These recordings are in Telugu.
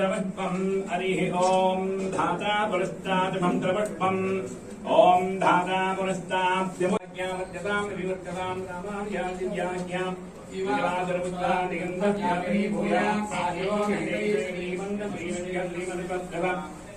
సువర్ణమంత్రపుష్పం హరి ఓం ధాతా పురస్తాత్ మంత్రపుష్పం ఓం ధాతా పురస్తాద్యమజ్ఞామజ్ఞతాం వివర్తతాం రామార్యాదివ్యాజ్ఞాం అనుదయనాథాయ కుంజే నగజమహే దేవి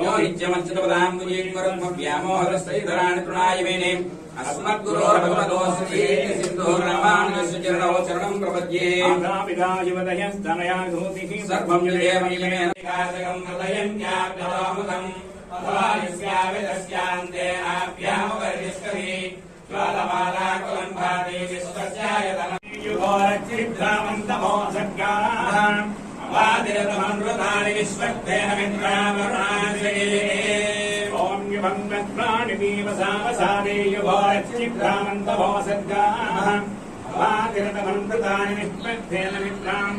వందే గణ్యజావాతరం వరిం విద్యమానస్మదాచార్యపర్యంతాం వందే గురు పరంపరాం యో నిత్యమచ్యుతపదాం వ్యామోహరస్థైధరాణి తృణాయ మేనే అస్మద్గురోర్ భగవతోస్తి సింధో రామానుజస్య చరణో చరణం ప్రపద్యే సర్వం జ్వాలమాలాకులం భాతి విశ్వస్యాయతనం వాదిరతమనృతాని విశ్వక్తేన మిత్రావరుణాశయే वादिरतमनृतानि विश्वक्तेहमिन्द्रावराजये। ॐ युवन्नत्राणि देवसावसादेयुभोरच्चिभ्रामन्तभोसद्गाः वादिरतमनृतानि विश्वक्तेहमिन्द्राम्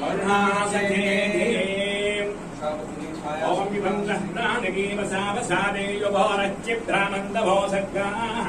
वरुणासये ॐ युवन्नत्राणि देवसावसादेयुभोरच्चिभ्रामन्तभोसद्गाः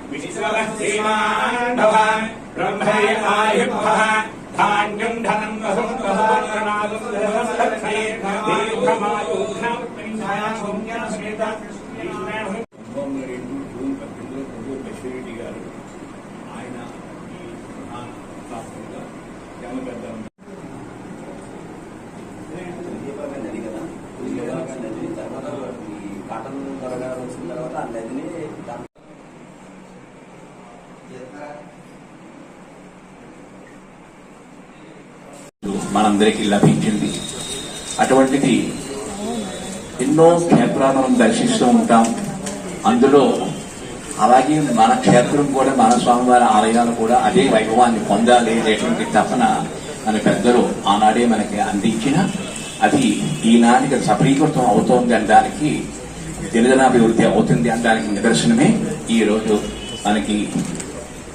భవ విశ్వవः శ్రీమాన్ భవ బ్రహ్మయ ఆయుర్భవ ధాన్యం ధనం వసం వసవనాగం దీర్ఘమాయు రెండు జూన్ పద్దెనిమిదిలో ప్రభు బషీరెడ్డి గారు ఆయన ఈ మహాశాస్త్రంగా జమగడ్డ దీపావళి నది కదా దీపావళి నది తర్వాత ఈ కాటన్ త్వరగా వచ్చిన తర్వాత ఆ నదిని దాని మనందరికీ లభించింది. అటువంటిది ఎన్నో క్షేత్రాలు మనం దర్శిస్తూ ఉంటాం. అందులో అలాగే మన క్షేత్రం కూడా మన స్వామివారి ఆలయాలు కూడా అదే వైభవాన్ని పొందాలి అనేటువంటి తపన మన పెద్దలు ఆనాడే మనకి అందించిన అది ఈనాటికి సఫలీకృతం అవుతోంది అనడానికి గిరిజనాభివృద్ధి అవుతుంది అనడానికి నిదర్శనమే ఈ రోజు మనకి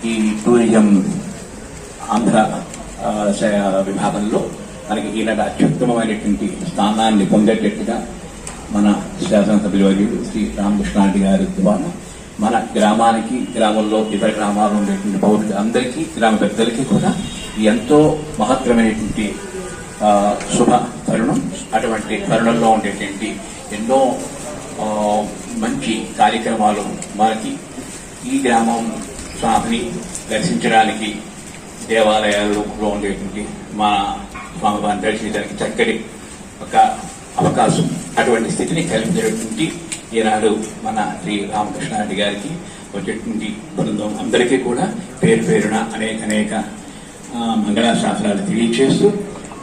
ఈ టూరిజం ఆంధ్ర విభాగంలో మనకి ఈనాడు అత్యుత్తమమైనటువంటి స్థానాన్ని పొందేటట్టుగా మన శాసనసభ్యులు శ్రీ రామకృష్ణారెడ్డి గారి ద్వారా మన గ్రామానికి గ్రామంలో ఇతర గ్రామాల్లో ఉండేటువంటి పౌరులు అందరికీ గ్రామ పెద్దలకి కూడా ఎంతో మహత్తరమైనటువంటి శుభ తరుణం అటువంటి తరుణంలో ఉండేటువంటి ఎన్నో మంచి కార్యక్రమాలు మనకి ఈ గ్రామం స్వామిని దర్శించడానికి దేవాలయాల్లో ఉండేటువంటి మా స్వామివారిని దర్శించడానికి చక్కటి ఒక అవకాశం. అటువంటి స్థితిని కల్పించినటువంటి ఈనాడు మన శ్రీ రామకృష్ణారెడ్డి గారికి వచ్చేటువంటి బృందం అందరికీ కూడా పేరు పేరున అనేక అనేక మంగళాశాస్త్రాలు తెలియచేస్తూ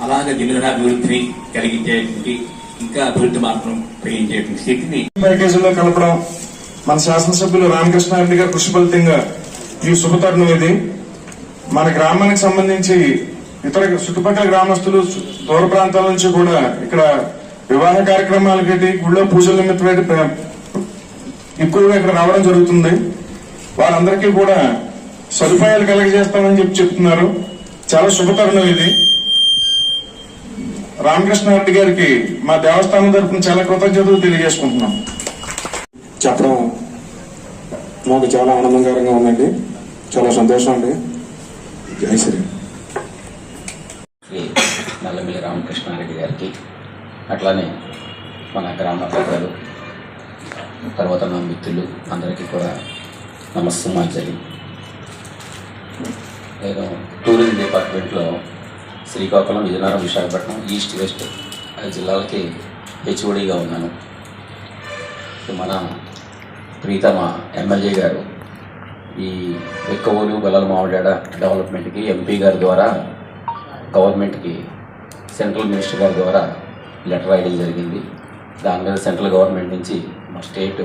అలాగే అభివృద్ధిని కలిగించేటువంటి ఇంకా అభివృద్ధి మార్గం పెంచేటువంటి స్థితిని ప్యాకేజీలో కలపడం మన శాసనసభ్యులు రామకృష్ణారెడ్డి గారు కృషి ఫలితంగా ఈ శుభతరుణం ఇది. మన గ్రామానికి సంబంధించి ఇతర చుట్టుపక్కల గ్రామస్తులు దూర ప్రాంతాల నుంచి కూడా ఇక్కడ వివాహ కార్యక్రమాలకి గుళ్ళో పూజల నిమిత్తమైన ఎక్కువగా ఇక్కడ రావడం జరుగుతుంది. వారందరికీ కూడా సదుపాయాలు కలగజేస్తామని చెప్పి చెప్తున్నారు. చాలా శుభతరుణం ఇది. రామకృష్ణారెడ్డి గారికి మా దేవస్థానం తరఫున చాలా కృతజ్ఞతలు తెలియజేసుకుంటున్నాం. చెప్పడం నాకు చాలా ఆనందకరంగా ఉందండి. చాలా సంతోషం అండి. జై శ్రీ శ్రీ నల్లమిల్లి రామకృష్ణారెడ్డి గారికి అట్లానే మన గ్రామ పెద్దలు తర్వాత నా మిత్రులు అందరికీ కూడా నమస్సుమాంజలి నేను టూరిజం డిపార్ట్మెంట్లో శ్రీకాకుళం విజయనగరం విశాఖపట్నం ఈస్ట్ వెస్ట్ ఐదు జిల్లాలకి హెచ్ఓడిగా ఉన్నాను. మన ప్రీతమ ఎమ్మెల్యే గారు ఈ ఎక్కువలు గొల్లల మామిడాడ డెవలప్మెంట్కి ఎంపీ గారి ద్వారా గవర్నమెంట్కి సెంట్రల్ మినిస్టర్ గారి ద్వారా లెటర్ రాయడం జరిగింది. దాని మీద సెంట్రల్ గవర్నమెంట్ నుంచి మా స్టేట్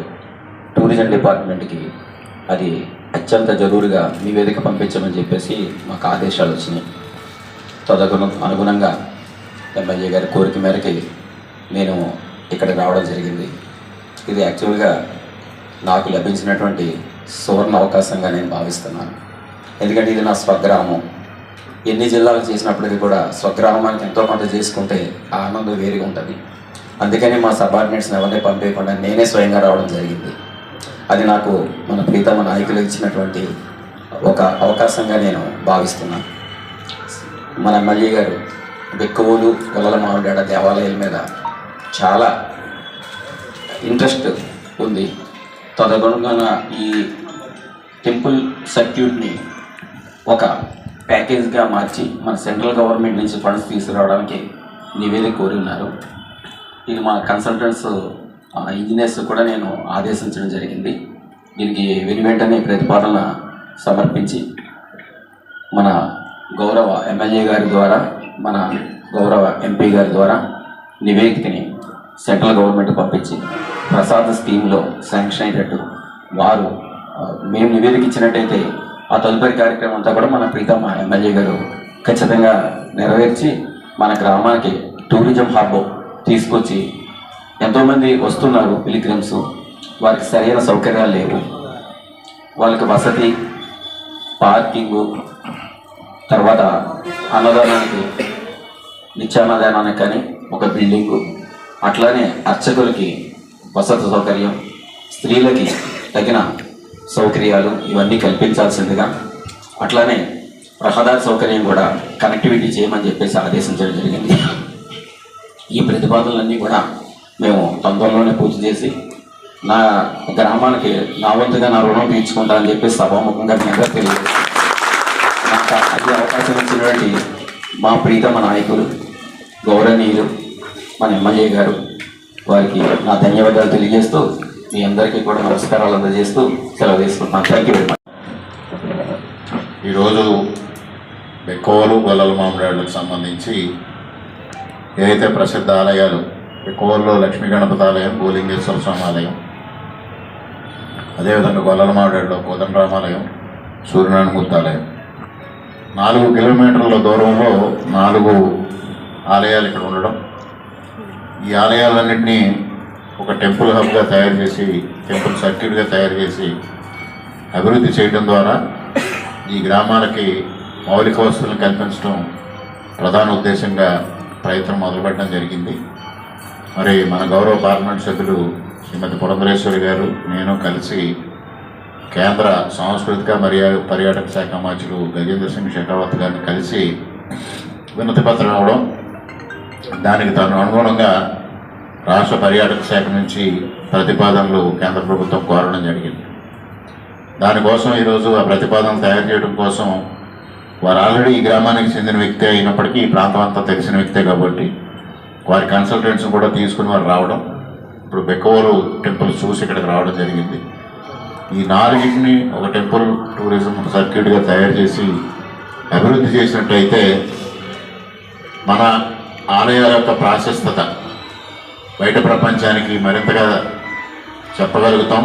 టూరిజం డిపార్ట్మెంట్కి అది అత్యంత జరూరుగా నివేదిక పంపించమని చెప్పేసి మాకు ఆదేశాలు వచ్చినాయి. తదగుణ అనుగుణంగా ఎమ్మెల్యే గారి కోరిక మేరకి నేను ఇక్కడ రావడం జరిగింది. ఇది యాక్చువల్గా నాకు లభించినటువంటి సువర్ణ అవకాశంగా నేను భావిస్తున్నాను. ఎందుకంటే ఇది నా స్వగ్రామం. ఎన్ని జిల్లాలు చేసినప్పటికీ కూడా స్వగ్రామానికి ఎంతో కొంత చేసుకుంటే ఆ ఆనందం వేరుగా ఉంటుంది. అందుకని మా సబార్డినేట్స్ని ఎవరిని పంపేయకుండా నేనే స్వయంగా రావడం జరిగింది. అది నాకు మన ప్రీతమ నాయకులు ఇచ్చినటువంటి ఒక అవకాశంగా నేను భావిస్తున్నాను. మన ఎమ్మెల్యే గారు బెక్కువలు గొల్లల మామిడాడ దేవాలయాల మీద చాలా ఇంట్రెస్ట్ ఉంది. తదనుగుణంగా ఈ టెంపుల్ సర్క్యూట్ని ఒక ప్యాకేజ్గా మార్చి మన సెంట్రల్ గవర్నమెంట్ నుంచి ఫండ్స్ తీసుకురావడానికి నివేదిక కోరి ఉన్నారు. ఇది మా కన్సల్టెంట్స్ ఇంజనీర్స్ కూడా నేను ఆదేశించడం జరిగింది. దీనికి వెను వెంటనే ప్రతిపాదన సమర్పించి మన గౌరవ ఎమ్మెల్యే గారి ద్వారా మన గౌరవ ఎంపీ గారి ద్వారా నివేదికని సెంట్రల్ గవర్నమెంట్ పంపించి ప్రసాద్ స్కీమ్లో శాంక్షన్ అయ్యేటట్టు వారు మేము నివేదిక ఇచ్చినట్టయితే ఆ తదుపరి కార్యక్రమం అంతా కూడా మన ప్రీతమ్మ ఎమ్మెల్యే గారు ఖచ్చితంగా నెరవేర్చి మన గ్రామానికి టూరిజం హబ్ తీసుకొచ్చి ఎంతోమంది వస్తున్నారు పిలిగ్రిమ్స్ వారికి సరైన సౌకర్యాలు లేవు. వాళ్ళకి వసతి పార్కింగు తర్వాత అన్నదానానికి నిత్యాన్నదానానికి కానీ ఒక బిల్డింగు అట్లానే అర్చకులకి వసతి సౌకర్యం స్త్రీలకి తగిన సౌకర్యాలు ఇవన్నీ కల్పించాల్సిందిగా. అట్లానే రహదారి సౌకర్యం కూడా కనెక్టివిటీ చేయమని చెప్పేసి ఆదేశించడం జరిగింది. ఈ ప్రతిపాదనలన్నీ కూడా మేము తొందరలోనే పూర్తి చేసి నా గ్రామానికి నా వంతుగా నా రుణం తీర్చుకుంటానని చెప్పి సభాముఖంగా మీద అందరూ తెలియజేస్తాను నాకు అది అవకాశం ఇచ్చినటువంటి మా ప్రీతమ నాయకులు గౌరవనీయులు మన ఎమ్మెల్యే గారు వారికి నా ధన్యవాదాలు తెలియజేస్తూ మీ అందరికీ కూడా నమస్కారాలు అందజేస్తూ సెలవు తీసుకుంటున్నాను థ్యాంక్ యూ వెరీ మచ్ ఈరోజు ఎక్కువలు గొల్లల మామిడాళ్ళకు సంబంధించి ఏదైతే ప్రసిద్ధ ఆలయాలు ఎక్కువలో లక్ష్మీ గణపతి ఆలయం గోలింగేశ్వర స్వామి ఆలయం అదేవిధంగా గొల్లల మామిడాడులో కోదండరామాలయం సూర్యనారాయణమూర్తి ఆలయం. నాలుగు కిలోమీటర్ల దూరంలో నాలుగు ఆలయాలు ఇక్కడ ఉండడం. ఈ ఆలయాలన్నింటినీ ఒక టెంపుల్ హబ్గా తయారు చేసి టెంపుల్ సర్క్యూట్గా తయారు చేసి అభివృద్ధి చేయడం ద్వారా ఈ గ్రామాలకి మౌలిక వసతులను కల్పించడం ప్రధాన ఉద్దేశంగా ప్రయత్నం మొదలుపెట్టడం జరిగింది. మరి మన గౌరవ పార్లమెంట్ సభ్యులు శ్రీమతి పురంధరేశ్వరి గారు నేను కలిసి కేంద్ర సాంస్కృతిక మరియు పర్యాటక శాఖ మంత్రులు గజేంద్ర సింగ్ షెకావత్ గారిని కలిసి వినతి పత్రం ఇవ్వడం దానికి తను అనుగుణంగా రాష్ట్ర పర్యాటక శాఖ నుంచి ప్రతిపాదనలు కేంద్ర ప్రభుత్వం కోరడం జరిగింది. దానికోసం ఈరోజు ఆ ప్రతిపాదన తయారు చేయడం కోసం వారు ఆల్రెడీ ఈ గ్రామానికి చెందిన వ్యక్తి అయినప్పటికీ ఈ ప్రాంతం అంతా తెలిసిన వ్యక్తే కాబట్టి వారి కన్సల్టెంట్స్ కూడా తీసుకుని వారు రావడం ఇప్పుడు బెక్కవోలు టెంపుల్ చూసి ఇక్కడికి రావడం జరిగింది. ఈ నాలుగింటిని ఒక టెంపుల్ టూరిజం సర్క్యూట్గా తయారు చేసి అభివృద్ధి చేసినట్టయితే మన ఆలయాల యొక్క ప్రాశస్తత బయట ప్రపంచానికి మరింతగా చెప్పగలుగుతాం.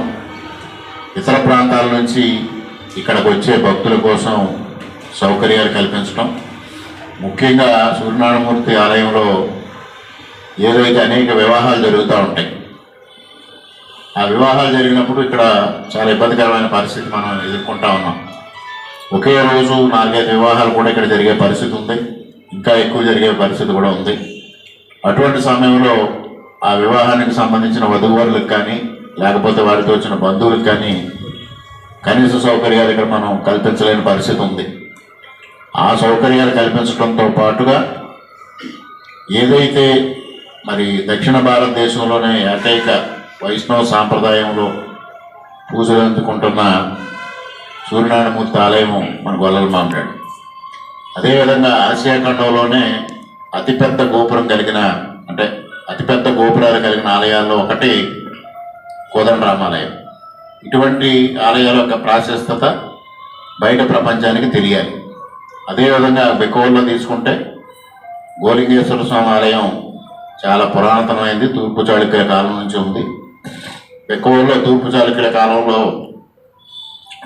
ఇతర ప్రాంతాల నుంచి ఇక్కడికి వచ్చే భక్తుల కోసం సౌకర్యాలు కల్పించడం ముఖ్యంగా సూర్యనారాయణమూర్తి ఆలయంలో ఏదైతే అనేక వివాహాలు జరుగుతూ ఉంటాయి. ఆ వివాహాలు జరిగినప్పుడు ఇక్కడ చాలా ఇబ్బందికరమైన పరిస్థితి మనం ఎదుర్కొంటా ఉన్నాం. ఒకే రోజు నాలుగైదు వివాహాలు కూడా ఇక్కడ జరిగే పరిస్థితి ఉంది. ఇంకా ఎక్కువ జరిగే పరిస్థితి కూడా ఉంది. అటువంటి సమయంలో ఆ వివాహానికి సంబంధించిన వధూవరులకు కానీ లేకపోతే వారితో వచ్చిన బంధువులకు కానీ కనీస సౌకర్యాలు ఇక్కడ మనం కల్పించలేని పరిస్థితి ఉంది. ఆ సౌకర్యాలు కల్పించడంతో పాటుగా ఏదైతే మరి దక్షిణ భారతదేశంలోనే ఏకైక వైష్ణవ సాంప్రదాయంలో పూజలు అందుకుంటున్న సూర్యనారాయణమూర్తి ఆలయము మన గొల్లల మామిడాడు. అదేవిధంగా ఆసియా ఖండంలోనే అతిపెద్ద గోపురం కలిగిన అంటే అతిపెద్ద గోపురాలు కలిగిన ఆలయాల్లో ఒకటి కోదండరామాలయం ఇటువంటి ఆలయాల యొక్క ప్రాశస్తత బయట ప్రపంచానికి తెలియాలి. అదేవిధంగా బెకోల్లో తీసుకుంటే గోలింగేశ్వర స్వామి ఆలయం చాలా పురాతనమైంది తూర్పు చాళుక్యుల కాలం నుంచి ఉంది. బెకోల్లో తూర్పు చాళుక్యుల కాలంలో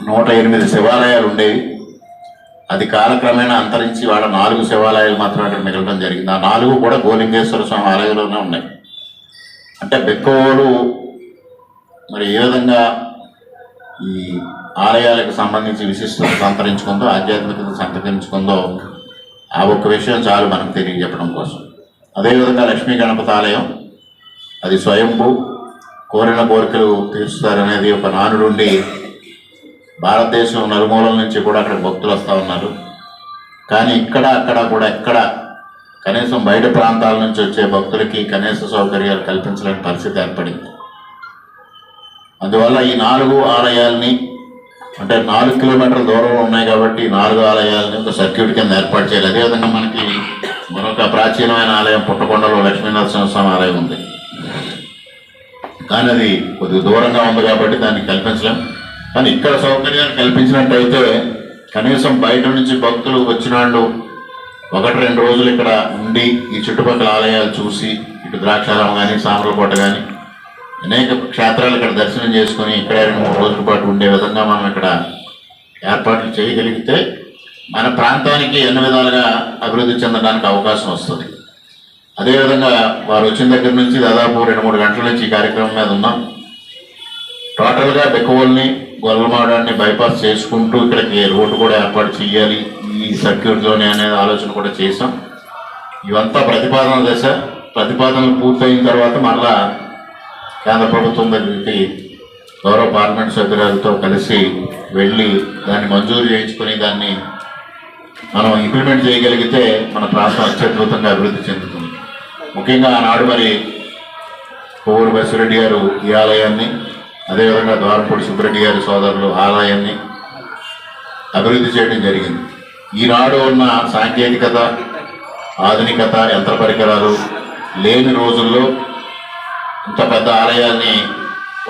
నూట ఎనిమిది శివాలయాలు ఉండేవి. అది కాలక్రమేణా అంతరించి వాళ్ళ నాలుగు శివాలయాలు మాత్రం అక్కడ మిగలడం జరిగింది. ఆ నాలుగు కూడా గోలింగేశ్వర స్వామి ఆలయంలోనే ఉన్నాయి. అంటే బెక్కోలు మరి ఏ విధంగా ఈ ఆలయాలకు సంబంధించి విశిష్టత సంతరించుకుందో ఆధ్యాత్మికత సంతరించుకుందో ఆ ఒక్క విషయం చాలు మనకు తెలియజెప్పడం కోసం. అదేవిధంగా లక్ష్మీ గణపతి ఆలయం అది స్వయంభూ కోరిన కోరికలు తీరుస్తారనేది ఒక నానుడుండి భారతదేశం నలుమూలల నుంచి కూడా అక్కడ భక్తులు వస్తూ ఉన్నారు. కానీ ఇక్కడ అక్కడ కూడా ఎక్కడ కనీసం బయట ప్రాంతాల నుంచి వచ్చే భక్తులకి కనీస సౌకర్యాలు కల్పించలేని పరిస్థితి ఏర్పడింది. అందువల్ల ఈ నాలుగు ఆలయాల్ని అంటే నాలుగు కిలోమీటర్ల దూరంలో ఉన్నాయి కాబట్టి నాలుగు ఆలయాలని ఒక సర్క్యూట్ కింద ఏర్పాటు చేయాలి. అదేవిధంగా మనకి మరొక ప్రాచీనమైన ఆలయం పుట్టకొండలో లక్ష్మీనరసింహ స్వామి ఆలయం ఉంది. కానీ అది కొద్దిగా దూరంగా ఉంది కాబట్టి దాన్ని కల్పించలేం. కానీ ఇక్కడ సౌకర్యాలు కల్పించినట్టయితే కనీసం బయట నుంచి భక్తులు వచ్చిన వాళ్ళు ఒకటి రెండు రోజులు ఇక్కడ ఉండి ఈ చుట్టుపక్కల ఆలయాలు చూసి ఇటు ద్రాక్షారామం కానీ సామర్లకోట కానీ అనేక క్షేత్రాలు ఇక్కడ దర్శనం చేసుకొని ఇక్కడ రెండు మూడు రోజుల పాటు ఉండే విధంగా మనం ఇక్కడ ఏర్పాట్లు చేయగలిగితే మన ప్రాంతానికి ఎన్ని విధాలుగా అభివృద్ధి చెందడానికి అవకాశం వస్తుంది. అదేవిధంగా వారు వచ్చిన దగ్గర నుంచి దాదాపు రెండు మూడు గంటల నుంచి ఈ కార్యక్రమం మీద ఉన్నాం. టోటల్గా బెక్కువల్ని గొల్లమాడాన్ని బైపాస్ చేసుకుంటూ ఇక్కడికి రోడ్డు కూడా ఏర్పాటు చేయాలి ఈ సర్క్యూట్ జోన్ అనేది ఆలోచన కూడా చేసాం ఇవంతా ప్రతిపాదన దశ ప్రతిపాదనలు పూర్తయిన తర్వాత మళ్ళా కేంద్ర ప్రభుత్వం దగ్గరికి గౌరవ పార్లమెంట్ సభ్యురాలతో కలిసి వెళ్ళి దాన్ని మంజూరు చేయించుకొని దాన్ని మనం ఇంప్లిమెంట్ చేయగలిగితే మన ప్రాంతం అత్యద్భుతంగా అభివృద్ధి చెందుతుంది. ముఖ్యంగా ఆనాడు మరి కోవూరు బసిరెడ్డి గారు ఈ ఆలయాన్ని అదేవిధంగా ద్వారపూడి సుబ్బరెడ్డి గారి సోదరులు ఆలయాన్ని అభివృద్ధి చేయడం జరిగింది. ఈనాడు ఉన్న సాంకేతికత ఆధునికత యంత్ర పరికరాలు లేని రోజుల్లో ఇంత పెద్ద ఆలయాన్ని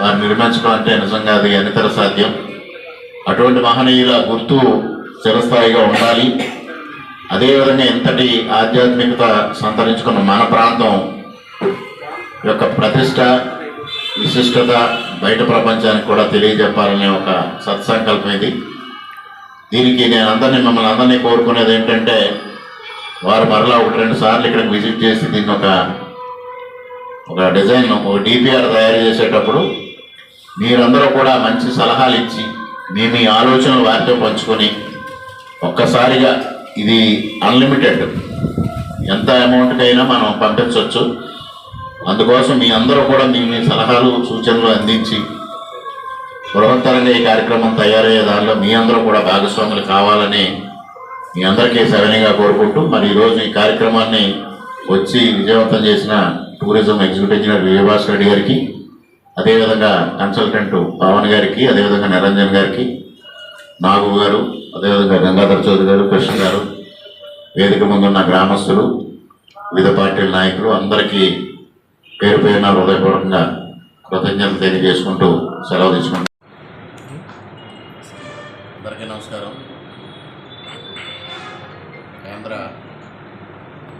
వారు నిర్మించడం అంటే నిజంగా అది అనితర సాధ్యం. అటువంటి మహనీయుల గుర్తు చిరస్థాయిగా ఉండాలి. అదేవిధంగా ఇంతటి ఆధ్యాత్మికత సంతరించుకున్న మన ప్రాంతం యొక్క ప్రతిష్ట విశిష్టత బయట ప్రపంచానికి కూడా తెలియజెప్పాలనే ఒక సత్సంకల్పం ఇది. దీనికి నేను అందరినీ మిమ్మల్ని అందరినీ కోరుకునేది ఏంటంటే వారు మరలా ఒకటి రెండు సార్లు ఇక్కడికి విజిట్ చేసి దీన్ని ఒక ఒక డిజైన్ ఒక డిపిఆర్ తయారు చేసేటప్పుడు మీరందరూ కూడా మంచి సలహాలు ఇచ్చి మీ మీ ఆలోచనలు వారితో పంచుకొని ఒక్కసారిగా ఇది అన్లిమిటెడ్. ఎంత అమౌంట్కైనా మనం పంపించవచ్చు అందుకోసం మీ అందరూ కూడా మీ మీ సలహాలు సూచనలు అందించి బృహత్తరంగా ఈ కార్యక్రమం తయారయ్యే దానిలో మీ అందరూ కూడా భాగస్వాములు కావాలని మీ అందరికీ సరణిగా కోరుకుంటూ మరి ఈరోజు ఈ కార్యక్రమాన్ని వచ్చి విజయవంతం చేసిన tourism executive engineer Vijayabhaskar Reddy గారికి అదేవిధంగా కన్సల్టెంట్ పవన్ గారికి అదేవిధంగా నిరంజన్ గారికి నాగు గారు అదేవిధంగా గంగాధర్ చౌదరి గారు కృష్ణ గారు వేదిక ముందున్న గ్రామస్తులు వివిధ పార్టీల నాయకులు అందరికీ పేరు పేరున హృదయపూర్వకంగా కృతజ్ఞతలు తెలియజేసుకుంటూ సెలవు తీసుకుంటాం అందరికీ నమస్కారం. కేంద్ర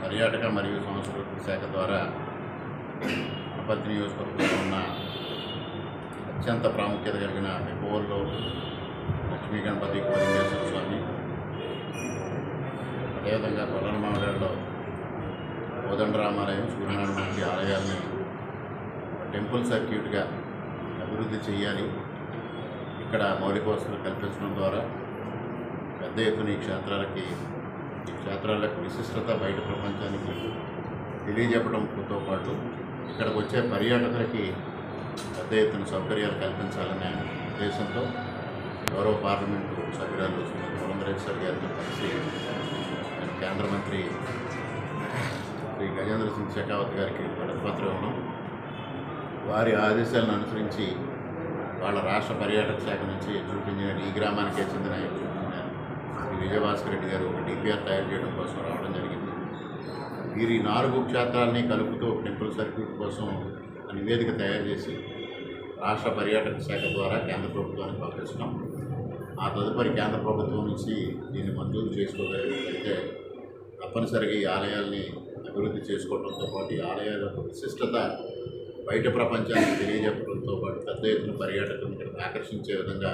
పర్యాటక మరియు సంస్కృతి శాఖ ద్వారా అనపర్తి నియోజకవర్గంలో ఉన్న అత్యంత ప్రాముఖ్యత కలిగిన ఎక్కువల్లో లక్ష్మీ గణపతి కోరింగేశ్వర స్వామి. అదేవిధంగా కొల్లనమావిడలో కోదండరామాలయం సూర్యనారాయణ ఆలయాలను టెంపుల్ సర్క్యూట్గా అభివృద్ధి చేయాలి ఇక్కడ మౌలిక వసతులు కల్పించడం ద్వారా పెద్ద ఎత్తున ఈ క్షేత్రాలకి ఈ క్షేత్రాలకు విశిష్టత బయట ప్రపంచానికి తెలియజెప్పడంతో పాటు ఇక్కడికి వచ్చే పర్యాటకులకి పెద్ద ఎత్తున సౌకర్యాలు కల్పించాలనే ఉద్దేశంతో గౌరవ పార్లమెంటు సభ్యురాలు శ్రీమతి సార్ గారితో కలిసి కేంద్ర మంత్రి గజేంద్ర సింగ్ షెకావత్ గారికి పత్రం ఇవ్వడం వారి ఆదేశాలను అనుసరించి వాళ్ళ రాష్ట్ర పర్యాటక శాఖ నుంచి ఎగ్జిక్యూటివ్ ఇంజనీర్ ఈ గ్రామానికే చెందిన ఎగ్జిక్యూటివ్ ఇంజనీర్ విజయభాస్కర్ రెడ్డి గారు ఒక డిపిఆర్ తయారు చేయడం కోసం రావడం జరిగింది. వీరి నాలుగు క్షేత్రాలని కలుపుతూ టెంపుల్ సర్క్యూట్ కోసం నివేదిక తయారు చేసి రాష్ట్ర పర్యాటక శాఖ ద్వారా కేంద్ర ప్రభుత్వానికి పంపిస్తున్నాం. ఆ తదుపరి కేంద్ర ప్రభుత్వం నుంచి దీన్ని మంజూరు చేసుకోగలిగితే తప్పనిసరిగా ఈ ఆలయాల్ని అభివృద్ధి చేసుకోవడంతో పాటు ఈ ఆలయాల యొక్క విశిష్టత బయట ప్రపంచానికి తెలియజెప్పడంతో పాటు పెద్ద ఎత్తున పర్యాటకులను ఇక్కడ ఆకర్షించే విధంగా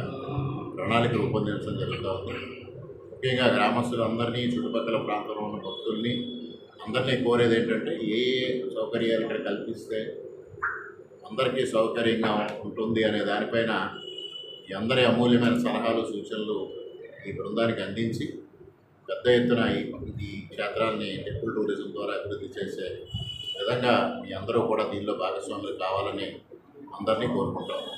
ప్రణాళిక రూపొందించడం జరుగుతూ ఉంది. ముఖ్యంగా గ్రామస్తులందరినీ చుట్టుపక్కల ప్రాంతంలో ఉన్న భక్తుల్ని అందరినీ కోరేది ఏంటంటే ఏ ఏ సౌకర్యాలు ఇక్కడ కల్పిస్తే అందరికీ సౌకర్యంగా ఉంటుంది అనే దానిపైన ఈ అందరి అమూల్యమైన సలహాలు సూచనలు ఈ బృందానికి అందించి పెద్ద ఎత్తున ఈ క్షేత్రాన్ని టెంపుల్ టూరిజం ద్వారా అభివృద్ధి చేసే విధంగా మీ అందరూ కూడా దీనిలో భాగస్వాములు కావాలని అందరినీ కోరుకుంటాము